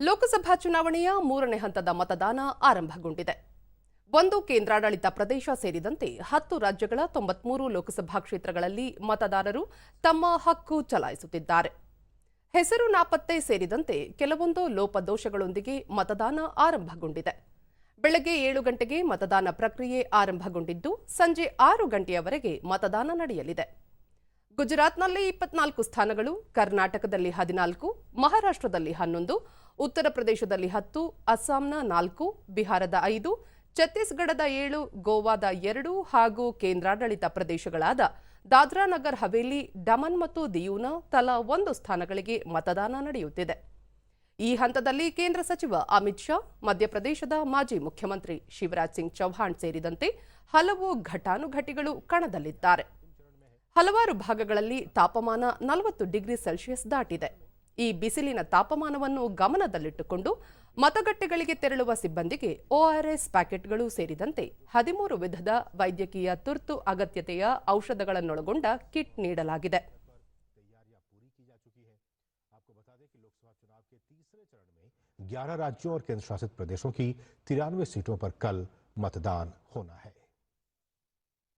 ಲೋಕಸಭಾ ಚುನಾವಣೆಯ ಮೂರನೇ ಹಂತದ ಮತದಾನ ಆರಂಭಗೊಂಡಿದೆ. ಒಂದು ಕೇಂದ್ರಾಡಳಿತ ಪ್ರದೇಶ ಸೇರಿದಂತೆ ಹತ್ತು ರಾಜ್ಯಗಳ ತೊಂಬತ್ಮೂರು ಲೋಕಸಭಾ ಕ್ಷೇತ್ರಗಳಲ್ಲಿ ಮತದಾರರು ತಮ್ಮ ಹಕ್ಕು ಚಲಾಯಿಸುತ್ತಿದ್ದಾರೆ. ಹೆಸರು ನಾಪತ್ತೆ ಸೇರಿದಂತೆ ಕೆಲವೊಂದು ಲೋಪದೋಷಗಳೊಂದಿಗೆ ಮತದಾನ ಆರಂಭಗೊಂಡಿದೆ. ಬೆಳಗ್ಗೆ ಏಳು ಗಂಟೆಗೆ ಮತದಾನ ಪ್ರಕ್ರಿಯೆ ಆರಂಭಗೊಂಡಿದ್ದು, ಸಂಜೆ ಆರು ಗಂಟೆಯವರೆಗೆ ಮತದಾನ ನಡೆಯಲಿದೆ. ಗುಜರಾತ್ನಲ್ಲಿ ಇಪ್ಪತ್ನಾಲ್ಕು ಸ್ಥಾನಗಳು, ಕರ್ನಾಟಕದಲ್ಲಿ ಹದಿನಾಲ್ಕು ಮಹಾರಾಷ್ಟ್ರದಲ್ಲಿ ಹನ್ನೊಂದು, ಉತ್ತರ ಪ್ರದೇಶದಲ್ಲಿ ಹತ್ತು, ಅಸ್ಸಾಂನ ನಾಲ್ಕು, ಬಿಹಾರದ ಐದು, ಛತ್ತೀಸ್ಗಢದ ಏಳು, ಗೋವಾದ ಎರಡು ಹಾಗೂ ಕೇಂದ್ರಾಡಳಿತ ಪ್ರದೇಶಗಳಾದ ದಾದ್ರಾ ನಗರ್, ಹವೇಲಿ, ಡಮನ್ ಮತ್ತು ದಿಯೂನ ತಲಾ ಒಂದು ಸ್ಥಾನಗಳಿಗೆ ಮತದಾನ ನಡೆಯುತ್ತಿದೆ. ಈ ಹಂತದಲ್ಲಿ ಕೇಂದ್ರ ಸಚಿವ ಅಮಿತ್ ಶಾ, ಮಧ್ಯಪ್ರದೇಶದ ಮಾಜಿ ಮುಖ್ಯಮಂತ್ರಿ ಶಿವರಾಜ್ ಸಿಂಗ್ ಚೌಹಾಣ್ ಸೇರಿದಂತೆ ಹಲವು ಘಟಾನುಘಟಿಗಳು ಕಣದಲ್ಲಿದ್ದಾರೆ. ಹಲವಾರು ಭಾಗಗಳಲ್ಲಿ ತಾಪಮಾನ ನಲವತ್ತು ಡಿಗ್ರಿ ಸೆಲ್ಸಿಯಸ್ ದಾಟಿದೆ. ಈ ಬಿಸಿಲಿನ ತಾಪಮಾನವನ್ನು ಗಮನದಲ್ಲಿಟ್ಟುಕೊಂಡು ಮತಗಟ್ಟೆಗಳಿಗೆ ತೆರಳುವ ಸಿಬ್ಬಂದಿಗೆ ಒಆರ್ಎಸ್ ಪ್ಯಾಕೆಟ್ಗಳು ಸೇರಿದಂತೆ ಹದಿಮೂರು ವಿಧದ ವೈದ್ಯಕೀಯ ತುರ್ತು ಅಗತ್ಯತೆಯ ಔಷಧಗಳನ್ನೊಳಗೊಂಡ ಕಿಟ್ ನೀಡಲಾಗಿದೆ तैयारियां पूरी की जा चुकी है आपको बता दें कि लोकसभा चुनाव के तीसरे चरण में 11 राज्यों और केंद्र शासित प्रदेशों की तिरानवे सीटों पर कल मतदान होना है